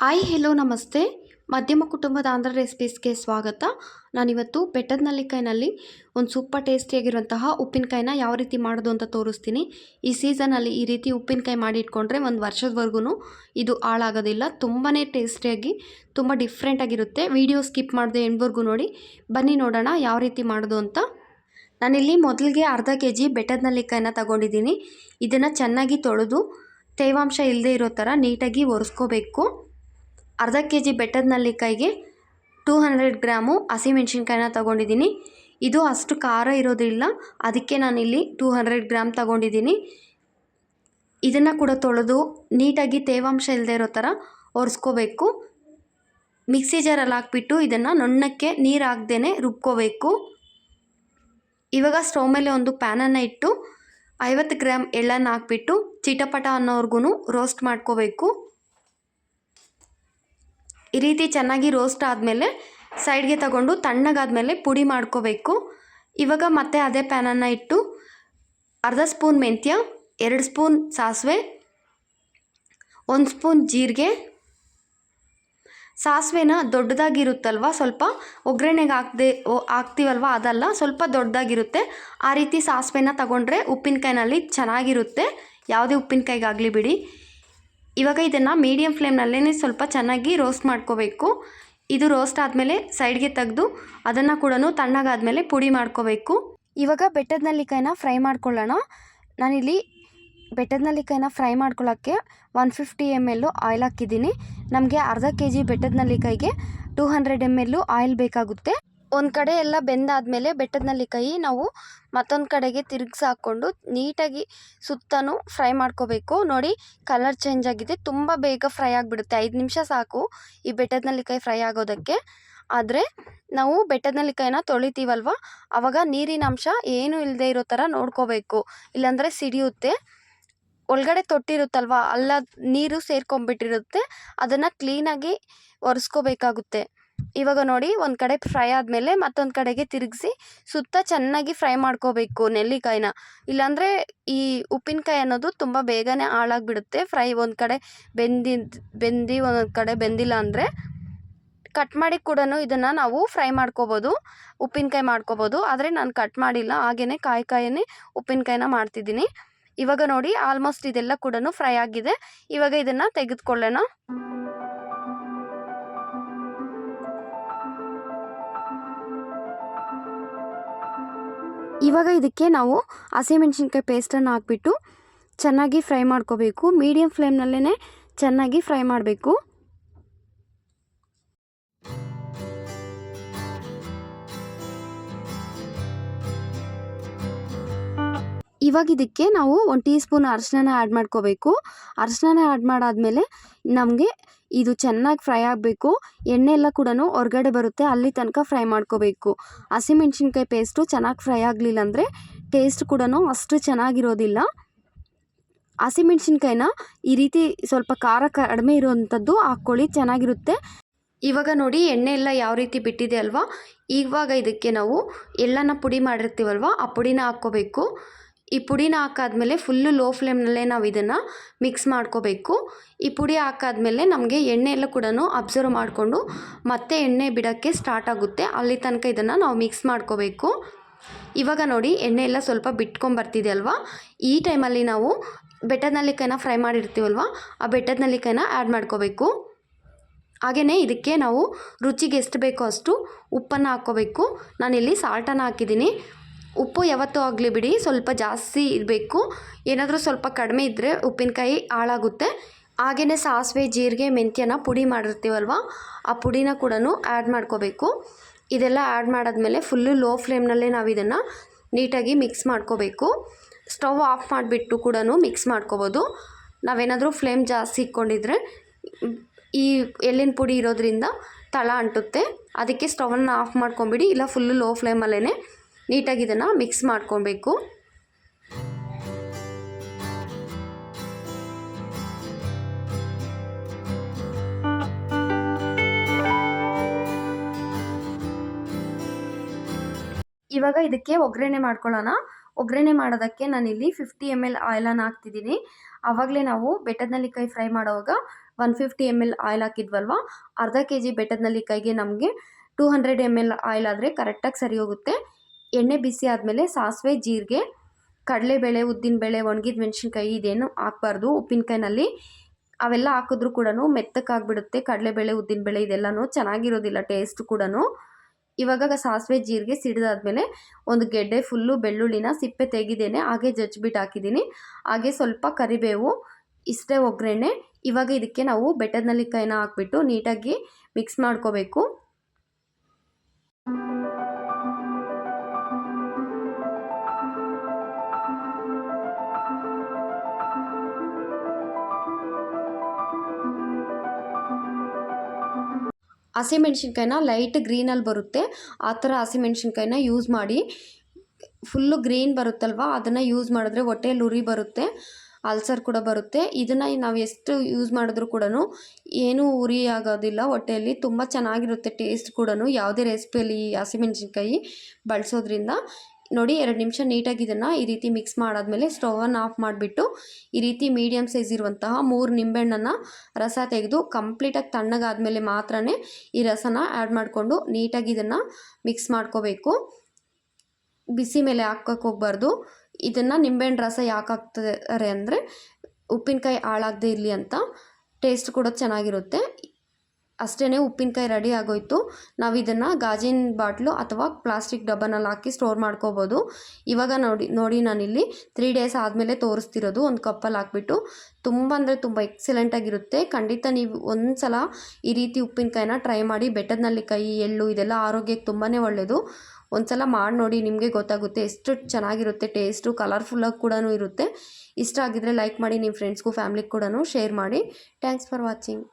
Hi hello ನಮಸ್ತೆ. ಮಧ್ಯಮ ಕುಟುಂಬದ ಆಂಧ್ರ ರೆಸಿಪೀಸ್ಗೆ ಸ್ವಾಗತ. ನಾನಿವತ್ತು ಬೆಟ್ಟದ ನಲ್ಲಿಕಾಯಿನಲ್ಲಿ ಒಂದು ಸೂಪರ್ ಟೇಸ್ಟಿಯಾಗಿರುವಂತಹ ಉಪ್ಪಿನಕಾಯಿನ ಯಾವ ರೀತಿ ಮಾಡೋದು ಅಂತ ತೋರಿಸ್ತೀನಿ. ಈ ಸೀಸನಲ್ಲಿ ಈ ರೀತಿ ಉಪ್ಪಿನಕಾಯಿ ಮಾಡಿ ಇಟ್ಕೊಂಡ್ರೆ ಒಂದು ವರ್ಷದವರೆಗೂ ಇದು ಹಾಳಾಗೋದಿಲ್ಲ. ತುಂಬಾ ಟೇಸ್ಟಿಯಾಗಿ, ತುಂಬ ಡಿಫ್ರೆಂಟಾಗಿರುತ್ತೆ ವಿಡಿಯೋ ಸ್ಕಿಪ್ ಮಾಡಿದೆ ಎಂಡ್ವರೆಗೂ ನೋಡಿ. ಬನ್ನಿ ನೋಡೋಣ ಯಾವ ರೀತಿ ಮಾಡೋದು ಅಂತ. ನಾನಿಲ್ಲಿ ಮೊದಲಿಗೆ ಅರ್ಧ ಕೆ ಜಿ ಬೆಟ್ಟದ ನಲ್ಲಿಕಾಯಿನ ತಗೊಂಡಿದ್ದೀನಿ. ಇದನ್ನು ಚೆನ್ನಾಗಿ ತೊಳೆದು, ತೇವಾಂಶ ಇಲ್ಲದೆ ಇರೋ ಥರ ನೀಟಾಗಿ ಒರೆಸ್ಕೋಬೇಕು. ಅರ್ಧ ಕೆ ಜಿ ಬೆಟ್ಟದ ನಲ್ಲಿಕಾಯಿಗೆ ಟೂ ಹಂಡ್ರೆಡ್ ಗ್ರಾಮು ಹಸಿಮೆಣ್ಸಿನ್ಕಾಯಿನ ತಗೊಂಡಿದ್ದೀನಿ. ಇದು ಅಷ್ಟು ಖಾರ ಇರೋದಿಲ್ಲ. ಅದಕ್ಕೆ ನಾನಿಲ್ಲಿ ಟೂ ಹಂಡ್ರೆಡ್ ಗ್ರಾಮ್ ತಗೊಂಡಿದ್ದೀನಿ. ಇದನ್ನು ಕೂಡ ತೊಳೆದು ನೀಟಾಗಿ ತೇವಾಂಶ ಇಲ್ಲದೆ ಇರೋ ಥರ ಒರೆಸ್ಕೋಬೇಕು. ಮಿಕ್ಸಿ ಜಾರಲ್ಲಿ ಹಾಕ್ಬಿಟ್ಟು ಇದನ್ನು ನುಣ್ಣಕ್ಕೆ ನೀರು ಹಾಕ್ದೇ ರುಬ್ಕೋಬೇಕು. ಇವಾಗ ಸ್ಟವ್ ಮೇಲೆ ಒಂದು ಪ್ಯಾನನ್ನು ಇಟ್ಟು ಐವತ್ತು ಗ್ರಾಮ್ ಎಳ್ಳನ್ನು ಹಾಕ್ಬಿಟ್ಟು ಚಿಟಪಟ ಅನ್ನೋರ್ಗು ರೋಸ್ಟ್ ಮಾಡ್ಕೋಬೇಕು. ಈ ರೀತಿ ಚೆನ್ನಾಗಿ ರೋಸ್ಟ್ ಆದಮೇಲೆ ಸೈಡ್ಗೆ ತಗೊಂಡು ತಣ್ಣಗಾದಮೇಲೆ ಪುಡಿ ಮಾಡ್ಕೋಬೇಕು. ಇವಾಗ ಮತ್ತೆ ಅದೇ ಪ್ಯಾನನ್ನು ಇಟ್ಟು ಅರ್ಧ ಸ್ಪೂನ್ ಮೆಂತ್ಯ, ಎರಡು ಸ್ಪೂನ್ ಸಾಸಿವೆ, ಒಂದು ಸ್ಪೂನ್ ಜೀರಿಗೆ. ಸಾಸಿವೆನ ದೊಡ್ಡದಾಗಿರುತ್ತಲ್ವ? ಸ್ವಲ್ಪ ಒಗ್ಗರಣೆಗೆ ಹಾಕ್ದೆ ಹಾಕ್ತೀವಲ್ವ? ಅದಲ್ಲ, ಸ್ವಲ್ಪ ದೊಡ್ಡದಾಗಿರುತ್ತೆ. ಆ ರೀತಿ ಸಾಸಿವೆನ ತಗೊಂಡ್ರೆ ಉಪ್ಪಿನಕಾಯಿನಲ್ಲಿ ಚೆನ್ನಾಗಿರುತ್ತೆ. ಯಾವುದೇ ಉಪ್ಪಿನಕಾಯಿಗಾಗಲಿ ಬಿಡಿ. ಇವಾಗ ಇದನ್ನು ಮೀಡಿಯಮ್ ಫ್ಲೇಮ್ನಲ್ಲೇ ಸ್ವಲ್ಪ ಚೆನ್ನಾಗಿ ರೋಸ್ಟ್ ಮಾಡ್ಕೋಬೇಕು. ಇದು ರೋಸ್ಟ್ ಆದಮೇಲೆ ಸೈಡ್ಗೆ ತೆಗೆದು ಅದನ್ನು ಕೂಡ ತಣ್ಣಗಾದಮೇಲೆ ಪುಡಿ ಮಾಡ್ಕೋಬೇಕು. ಇವಾಗ ಬೆಟ್ಟದ ನಲ್ಲಿಕಾಯಿನ ಫ್ರೈ ಮಾಡ್ಕೊಳ್ಳೋಣ. ನಾನಿಲ್ಲಿ ಬೆಟ್ಟದ ನಲ್ಲಿಕಾಯಿನ ಫ್ರೈ ಮಾಡ್ಕೊಳ್ಳೋಕ್ಕೆ one fifty M L oil ಹಾಕಿದ್ದೀನಿ. ನಮಗೆ ಅರ್ಧ ಕೆ ಜಿ ಬೆಟ್ಟದ ನಲ್ಲಿಕಾಯಿಗೆ two hundred M L oil ಬೇಕಾಗುತ್ತೆ. ಒಂದು ಕಡೆ ಎಲ್ಲ ಬೆಂದಾದಮೇಲೆ ಬೆಟ್ಟದಲ್ಲಿ ಕೈ ನಾವು ಮತ್ತೊಂದು ಕಡೆಗೆ ತಿರುಗ್ಸಿ ಹಾಕೊಂಡು ನೀಟಾಗಿ ಸುತ್ತಲೂ ಫ್ರೈ ಮಾಡ್ಕೋಬೇಕು. ನೋಡಿ ಕಲರ್ ಚೇಂಜ್ ಆಗಿದೆ. ತುಂಬ ಬೇಗ ಫ್ರೈ ಆಗಿಬಿಡುತ್ತೆ. ಐದು ನಿಮಿಷ ಸಾಕು ಈ ಬೆಟ್ಟದ ನೆಲ್ಲಿಕಾಯಿ ಫ್ರೈ ಆಗೋದಕ್ಕೆ. ಆದರೆ ನಾವು ಬೆಟ್ಟದ ನೆಲ್ಲಿಕಾಯಿನ ತೊಳಿತೀವಲ್ವ? ಆವಾಗ ನೀರಿನ ಅಂಶ ಏನೂ ಇಲ್ಲದೆ ಇರೋ ಥರ ನೋಡ್ಕೋಬೇಕು. ಇಲ್ಲಾಂದರೆ ಸಿಡಿಯುತ್ತೆ. ಒಳಗಡೆ ತೊಟ್ಟಿರುತ್ತಲ್ವ? ಅಲ್ಲ ನೀರು ಸೇರ್ಕೊಂಬಿಟ್ಟಿರುತ್ತೆ ಅದನ್ನು ಕ್ಲೀನಾಗಿ ಒರೆಸ್ಕೋಬೇಕಾಗುತ್ತೆ. ಇವಾಗ ನೋಡಿ ಒಂದು ಕಡೆ ಫ್ರೈ ಆದಮೇಲೆ ಮತ್ತೊಂದು ಕಡೆಗೆ ತಿರುಗಿಸಿ ಸುತ್ತ ಚೆನ್ನಾಗಿ ಫ್ರೈ ಮಾಡ್ಕೋಬೇಕು ನೆಲ್ಲಿಕಾಯಿನ. ಇಲ್ಲಾಂದರೆ ಈ ಉಪ್ಪಿನಕಾಯಿ ಅನ್ನೋದು ತುಂಬ ಬೇಗನೆ ಹಾಳಾಗ್ಬಿಡುತ್ತೆ. ಫ್ರೈ ಒಂದು ಕಡೆ ಬೆಂದಿದ್ದು ಬೆಂದಿ ಒಂದೊಂದು ಕಡೆ ಬೆಂದಿಲ್ಲ ಅಂದರೆ ಕಟ್ ಮಾಡಿ ಕೂಡ ಇದನ್ನು ನಾವು ಫ್ರೈ ಮಾಡ್ಕೋಬೋದು, ಉಪ್ಪಿನಕಾಯಿ ಮಾಡ್ಕೋಬೋದು. ಆದರೆ ನಾನು ಕಟ್ ಮಾಡಿಲ್ಲ ಹಾಗೆಯೇ ಕಾಯಿ ಕಾಯಿನೇ ಉಪ್ಪಿನಕಾಯಿನ ಮಾಡ್ತಿದ್ದೀನಿ. ಇವಾಗ ನೋಡಿ ಆಲ್ಮೋಸ್ಟ್ ಇದೆಲ್ಲ ಕೂಡ ಫ್ರೈ ಆಗಿದೆ. ಇವಾಗ ಇದನ್ನು ತೆಗೆದುಕೊಳ್ಳೋಣ. ಇವಾಗ ಇದಕ್ಕೆ ನಾವು ಹಸಿಮೆಣ್ಸಿನ್ಕಾಯಿ ಪೇಸ್ಟನ್ನು ಹಾಕ್ಬಿಟ್ಟು ಚೆನ್ನಾಗಿ ಫ್ರೈ ಮಾಡ್ಕೋಬೇಕು. ಮೀಡಿಯಮ್ ಫ್ಲೇಮ್ನಲ್ಲೇ ಚೆನ್ನಾಗಿ ಫ್ರೈ ಮಾಡಬೇಕು. ಇವಾಗ ಇದಕ್ಕೆ ನಾವು ಒಂದು ಟೀ ಸ್ಪೂನ್ ಅರಿಶಿನ ಆ್ಯಡ್ ಮಾಡ್ಕೋಬೇಕು. ಅರಿಶಿನ ಆ್ಯಡ್ ಮಾಡಾದಮೇಲೆ ನಮಗೆ ಇದು ಚೆನ್ನಾಗಿ ಫ್ರೈ ಆಗಬೇಕು. ಎಣ್ಣೆ ಎಲ್ಲ ಕೂಡ ಹೊರಗಡೆ ಬರುತ್ತೆ. ಅಲ್ಲಿ ತನಕ ಫ್ರೈ ಮಾಡ್ಕೋಬೇಕು. ಹಸಿಮೆಣ್ಸಿನ್ಕಾಯಿ ಪೇಸ್ಟು ಚೆನ್ನಾಗಿ ಫ್ರೈ ಆಗಲಿಲ್ಲ ಅಂದರೆ ಟೇಸ್ಟ್ ಕೂಡ ಅಷ್ಟು ಚೆನ್ನಾಗಿರೋದಿಲ್ಲ. ಹಸಿಮೆಣ್ಸಿನ್ಕಾಯಿನ ಈ ರೀತಿ ಸ್ವಲ್ಪ ಖಾರ ಕಡಿಮೆ ಇರುವಂಥದ್ದು ಹಾಕ್ಕೊಳ್ಳಿ, ಚೆನ್ನಾಗಿರುತ್ತೆ. ಇವಾಗ ನೋಡಿ ಎಣ್ಣೆ ಎಲ್ಲ ಯಾವ ರೀತಿ ಬಿಟ್ಟಿದೆ ಅಲ್ವಾ? ಇವಾಗ ಇದಕ್ಕೆ ನಾವು ಎಲ್ಲನ ಪುಡಿ ಮಾಡಿರ್ತೀವಲ್ವ? ಆ ಪುಡಿನ ಹಾಕ್ಕೋಬೇಕು. ಈ ಪುಡಿನ ಹಾಕಾದ್ಮೇಲೆ ಫುಲ್ಲು ಲೋ ಫ್ಲೇಮ್ನಲ್ಲೇ ನಾವು ಇದನ್ನು ಮಿಕ್ಸ್ ಮಾಡ್ಕೋಬೇಕು. ಈ ಪುಡಿ ಹಾಕಾದ್ಮೇಲೆ ನಮಗೆ ಎಣ್ಣೆ ಎಲ್ಲ ಕೂಡ ಅಬ್ಸರ್ವ್ ಮಾಡಿಕೊಂಡು ಮತ್ತೆ ಎಣ್ಣೆ ಬಿಡೋಕ್ಕೆ ಸ್ಟಾರ್ಟ್ ಆಗುತ್ತೆ. ಅಲ್ಲಿ ತನಕ ಇದನ್ನು ನಾವು ಮಿಕ್ಸ್ ಮಾಡ್ಕೋಬೇಕು. ಇವಾಗ ನೋಡಿ ಎಣ್ಣೆ ಎಲ್ಲ ಸ್ವಲ್ಪ ಬಿಟ್ಕೊಂಬರ್ತಿದೆ ಅಲ್ವಾ? ಈ ಟೈಮಲ್ಲಿ ನಾವು ಬೆಟ್ಟದ ನಲ್ಲಿಕಾಯಿನ ಫ್ರೈ ಮಾಡಿರ್ತೀವಲ್ವ? ಆ ಬೆಟ್ಟದ ನಲ್ಲಿಕಾಯಿನ ಆ್ಯಡ್ ಮಾಡ್ಕೋಬೇಕು. ಹಾಗೆಯೇ ಇದಕ್ಕೆ ನಾವು ರುಚಿಗೆ ಎಷ್ಟು ಬೇಕೋ ಅಷ್ಟು ಉಪ್ಪನ್ನು ಹಾಕ್ಕೋಬೇಕು. ನಾನಿಲ್ಲಿ ಸಾಲ್ಟನ್ನು ಹಾಕಿದ್ದೀನಿ. ಉಪ್ಪು ಯಾವತ್ತೂ ಆಗಲಿ ಬಿಡಿ, ಸ್ವಲ್ಪ ಜಾಸ್ತಿ ಇರಬೇಕು. ಏನಾದರೂ ಸ್ವಲ್ಪ ಕಡಿಮೆ ಇದ್ದರೆ ಉಪ್ಪಿನಕಾಯಿ ಹಾಳಾಗುತ್ತೆ. ಹಾಗೆಯೇ ಸಾಸಿವೆ, ಜೀರಿಗೆ, ಮೆಂತ್ಯನ ಪುಡಿ ಮಾಡಿರ್ತೀವಲ್ವ, ಆ ಪುಡಿನ ಕೂಡ ಆ್ಯಡ್ ಮಾಡ್ಕೋಬೇಕು. ಇದೆಲ್ಲ ಆ್ಯಡ್ ಮಾಡಾದ್ಮೇಲೆ ಫುಲ್ಲು ಲೋ ಫ್ಲೇಮ್ನಲ್ಲೇ ನಾವು ಇದನ್ನು ನೀಟಾಗಿ ಮಿಕ್ಸ್ ಮಾಡ್ಕೋಬೇಕು. ಸ್ಟವ್ ಆಫ್ ಮಾಡಿಬಿಟ್ಟು ಕೂಡ ಮಿಕ್ಸ್ ಮಾಡ್ಕೋಬೋದು. ನಾವೇನಾದರೂ ಫ್ಲೇಮ್ ಜಾಸ್ತಿ ಇಟ್ಕೊಂಡಿದ್ರೆ ಈ ಎಳ್ಳಿನ ಪುಡಿ ಇರೋದ್ರಿಂದ ತಳ ಅಂಟುತ್ತೆ. ಅದಕ್ಕೆ ಸ್ಟವನ್ನು ಆಫ್ ಮಾಡ್ಕೊಂಬಿಡಿ, ಇಲ್ಲ ಫುಲ್ಲು ಲೋ ಫ್ಲೇಮಲ್ಲೇ ನೀಟಾಗಿ ಇದನ್ನು ಮಿಕ್ಸ್ ಮಾಡ್ಕೊಬೇಕು. ಇವಾಗ ಇದಕ್ಕೆ ಒಗ್ಗರಣೆ ಮಾಡ್ಕೊಳ್ಳೋಣ. ಒಗ್ಗರಣೆ ಮಾಡೋದಕ್ಕೆ ನಾನಿಲ್ಲಿ ಫಿಫ್ಟಿ ಎಂ ಎಲ್ ಆಯಿಲನ್ನು ಹಾಕ್ತಿದ್ದೀನಿ. ಆವಾಗಲೇ ನಾವು ಬೆಟ್ಟದ ನಲ್ಲಿಕಾಯಿ ಫ್ರೈ ಮಾಡುವಾಗ one fifty M L oil ಹಾಕಿದ್ವಲ್ವ? ಅರ್ಧ ಕೆ ಜಿ ಬೆಟ್ಟದ ನೆಲ್ಲಿಕಾಯಿಗೆ ನಮಗೆ two hundred M L oil ಆದರೆ ಕರೆಕ್ಟಾಗಿ ಸರಿ ಹೋಗುತ್ತೆ ಎಣ್ಣೆ ಬಿಸಿ ಆದಮೇಲೆ ಸಾಸಿವೆ, ಜೀರಿಗೆ ಕಡಲೆಬೇಳೆ ಉದ್ದಿನಬೇಳೆ ಒಣಗಿದ ಮೆಣಸಿನ್ಕಾಯಿ ಇದೇನು ಹಾಕ್ಬಾರ್ದು. ಉಪ್ಪಿನಕಾಯಿನಲ್ಲಿ ಅವೆಲ್ಲ ಹಾಕಿದ್ರೂ ಕೂಡ ಮೆತ್ತಕ್ಕಾಗ್ಬಿಡುತ್ತೆ ಕಡಲೆಬೇಳೆ ಉದ್ದಿನಬೇಳೆ ಇದೆಲ್ಲನೂ ಚೆನ್ನಾಗಿರೋದಿಲ್ಲ ಟೇಸ್ಟ್ ಕೂಡ ಇವಾಗ ಸಾಸಿವೆ, ಜೀರಿಗೆ ಸಿಡಿದಾದ್ಮೇಲೆ ಒಂದು ಗೆಡ್ಡೆ ಫುಲ್ಲು ಬೆಳ್ಳುಳ್ಳಿನ ಸಿಪ್ಪೆ ತೆಗೆದೇನೆ ಹಾಗೆ ಜಜ್ಜಿಬಿಟ್ಟು ಹಾಕಿದ್ದೀನಿ. ಹಾಗೆ ಸ್ವಲ್ಪ ಕರಿಬೇವು, ಇಷ್ಟೇ ಒಗ್ಗರಣೆ. ಇವಾಗ ಇದಕ್ಕೆ ನಾವು ಬೆಟ್ಟದ ನಲ್ಲಿಕಾಯಿನ ಹಾಕ್ಬಿಟ್ಟು ನೀಟಾಗಿ ಮಿಕ್ಸ್ ಮಾಡ್ಕೋಬೇಕು. ಹಸಿಮೆಣ್ಸಿನ್ಕಾಯಿನ ಲೈಟ್ ಗ್ರೀನಲ್ಲಿ ಬರುತ್ತೆ. ಆ ಥರ ಹಸಿಮೆಣ್ಸಿನ್ಕಾಯಿನ ಯೂಸ್ ಮಾಡಿ. ಫುಲ್ಲು ಗ್ರೀನ್ ಬರುತ್ತಲ್ವ? ಅದನ್ನು ಯೂಸ್ ಮಾಡಿದ್ರೆ ಹೊಟ್ಟೆಯಲ್ಲಿ ಉರಿ ಬರುತ್ತೆ. ಅಲ್ಸರ್ ಕೂಡ ಬರುತ್ತೆ. ಇದನ್ನು ನಾವು ಎಷ್ಟು ಯೂಸ್ ಮಾಡಿದ್ರೂ ಕೂಡ ಏನೂ ಉರಿ ಆಗೋದಿಲ್ಲ. ಹೊಟ್ಟೆಯಲ್ಲಿ ತುಂಬ ಚೆನ್ನಾಗಿರುತ್ತೆ ಟೇಸ್ಟ್ ಕೂಡ ಯಾವುದೇ ರೆಸಿಪಿಯಲ್ಲಿ ಹಸಿಮೆಣ್ಸಿನ್ಕಾಯಿ ಬಳಸೋದ್ರಿಂದ. ನೋಡಿ ಎರಡು ನಿಮಿಷ ನೀಟಾಗಿ ಇದನ್ನು ಈ ರೀತಿ ಮಿಕ್ಸ್ ಮಾಡಾದ್ಮೇಲೆ ಸ್ಟವನ್ನು ಆಫ್ ಮಾಡಿಬಿಟ್ಟು ಈ ರೀತಿ ಮೀಡಿಯಮ್ ಸೈಜ್ ಇರುವಂತಹ ಮೂರು ನಿಂಬೆಹಣ್ಣನ್ನು ರಸ ತೆಗೆದು ಕಂಪ್ಲೀಟಾಗಿ ತಣ್ಣಗಾದ್ಮೇಲೆ ಮಾತ್ರ ಈ ರಸನ ಆ್ಯಡ್ ಮಾಡಿಕೊಂಡು ನೀಟಾಗಿ ಇದನ್ನು ಮಿಕ್ಸ್ ಮಾಡ್ಕೋಬೇಕು. ಬಿಸಿ ಮೇಲೆ ಹಾಕೋಕೆ ಹೋಗ್ಬಾರ್ದು. ಇದನ್ನು ನಿಂಬೆಹಣ್ಣು ರಸ ಯಾಕೆ ಹಾಕ್ತಾರೆ ಅಂದರೆ ಉಪ್ಪಿನಕಾಯಿ ಹಾಳಾಗದೆ ಇರಲಿ ಅಂತ ಟೇಸ್ಟ್ ಕೂಡ ಚೆನ್ನಾಗಿರುತ್ತೆ. ಅಷ್ಟೇ ಉಪ್ಪಿನಕಾಯಿ ರೆಡಿ ಆಗೋಯ್ತು. ನಾವು ಇದನ್ನು ಗಾಜಿನ ಬಾಟ್ಲು ಅಥವಾ ಪ್ಲಾಸ್ಟಿಕ್ ಡಬ್ಬನಲ್ಲಿ ಹಾಕಿ ಸ್ಟೋರ್ ಮಾಡ್ಕೋಬೋದು. ಇವಾಗ ನೋಡಿ ನೋಡಿ ನಾನಿಲ್ಲಿ ತ್ರೀ ಡೇಸ್ ಆದಮೇಲೆ ತೋರಿಸ್ತಿರೋದು ಒಂದು ಕಪ್ಪಲ್ಲಿ ಹಾಕ್ಬಿಟ್ಟು. ತುಂಬ ಅಂದರೆ ತುಂಬ ಎಕ್ಸಲೆಂಟಾಗಿರುತ್ತೆ ಖಂಡಿತ ನೀವು ಒಂದು ಸಲ ಈ ರೀತಿ ಉಪ್ಪಿನಕಾಯಿನ ಟ್ರೈ ಮಾಡಿ ಬೆಟ್ಟದಲ್ಲಿ ಕೈ, ಎಳ್ಳು ಇದೆಲ್ಲ ಆರೋಗ್ಯಕ್ಕೆ ತುಂಬಾ ಒಳ್ಳೆಯದು ಒಂದು ಸಲ ಮಾಡಿ ನೋಡಿ ನಿಮಗೆ ಗೊತ್ತಾಗುತ್ತೆ ಎಷ್ಟು ಚೆನ್ನಾಗಿರುತ್ತೆ ಟೇಸ್ಟು ಕಲರ್ಫುಲ್ಲಾಗಿ ಕೂಡ ಇರುತ್ತೆ. ಇಷ್ಟ ಆಗಿದ್ರೆ ಲೈಕ್ ಮಾಡಿ ನಿಮ್ಮ ಫ್ರೆಂಡ್ಸ್ಗೂ ಫ್ಯಾಮ್ಲಿಗೆ ಕೂಡ ಶೇರ್ ಮಾಡಿ. Thanks for watching